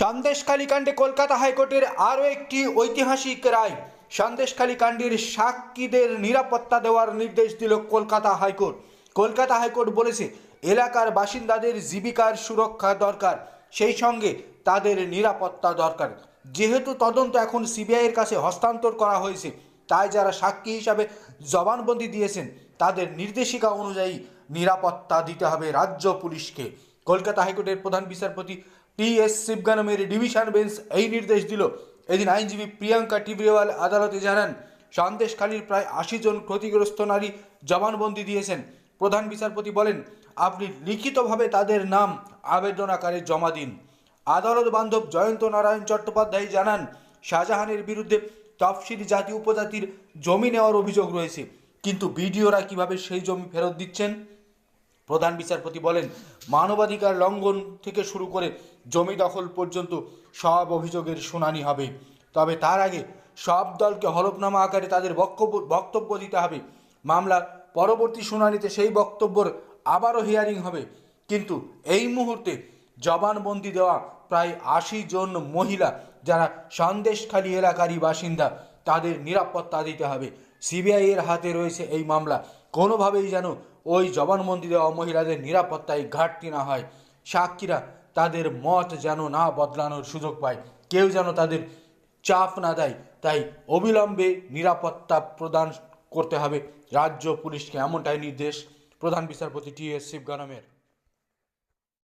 সন্দেশখালী কাণ্ডে কলকাতা হাইকোর্টের আরও একটি ঐতিহাসিক রায়। সন্দেশখালী কাণ্ডের সাক্ষীদের নিরাপত্তা দেওয়ার নির্দেশ দিল কলকাতা হাইকোর্ট। কলকাতা হাইকোর্ট বলেছে, এলাকার বাসিন্দাদের জীবিকার সুরক্ষা দরকার, সেই সঙ্গে তাদের নিরাপত্তা দরকার। যেহেতু তদন্ত এখন সিবিআইয়ের কাছে হস্তান্তর করা হয়েছে, তাই যারা সাক্ষী হিসাবে জবানবন্দি দিয়েছেন, তাদের নির্দেশিকা অনুযায়ী নিরাপত্তা দিতে হবে রাজ্য পুলিশকে। কলকাতা হাইকোর্টের প্রধান বিচারপতি টি এস শিবগানমের ডিভিশন বেঞ্চ এই নির্দেশ দিল। এদিন আইনজীবী প্রিয়াঙ্কা টিবরেওয়াল আদালতে জানান, সন্দেশখালীর প্রায় আশি জন ক্ষতিগ্রস্ত নারী জবানবন্দি দিয়েছেন। প্রধান বিচারপতি বলেন, আপনি লিখিতভাবে তাদের নাম আবেদন আকারে জমা দিন। আদালত বান্ধব জয়ন্ত নারায়ণ চট্টোপাধ্যায় জানান, শাহজাহানের বিরুদ্ধে তফসিলি জাতি উপজাতির জমি নেওয়ার অভিযোগ রয়েছে। কিন্তু বিডিওরা কীভাবে সেই জমি ফেরত দিচ্ছেন? প্রধান বিচারপতি বলেন, মানবাধিকার লঙ্ঘন থেকে শুরু করে জমি দখল পর্যন্ত সব অভিযোগের শুনানি হবে। তবে তার আগে সব দলকে হলফনামা আকারে তাদের বক্তব্য বক্তব্য দিতে হবে। মামলার পরবর্তী শুনানিতে সেই বক্তব্যর আবারও হিয়ারিং হবে। কিন্তু এই মুহূর্তে জবানবন্দি দেওয়া প্রায় আশি জন মহিলা, যারা সন্দেশখালী এলাকারই বাসিন্দা তাদের নিরাপত্তা দিতে হবে। সিবিআই এর হাতে রয়েছে এই মামলা। কোনোভাবেই যেন ওই জবানবন্দি দেওয়া মহিলাদের নিরাপত্তায় ঘাটতি না হয়। সাক্ষীরা তাদের মত যেন না বদলানোর সুযোগ পায়। কেউ যেন তাদের চাপ না দেয়। তাই অবিলম্বে নিরাপত্তা প্রদান করতে হবে। রাজ্য পুলিশকে এমনটাই নির্দেশ প্রধান বিচারপতি টি এস শিবগানমের।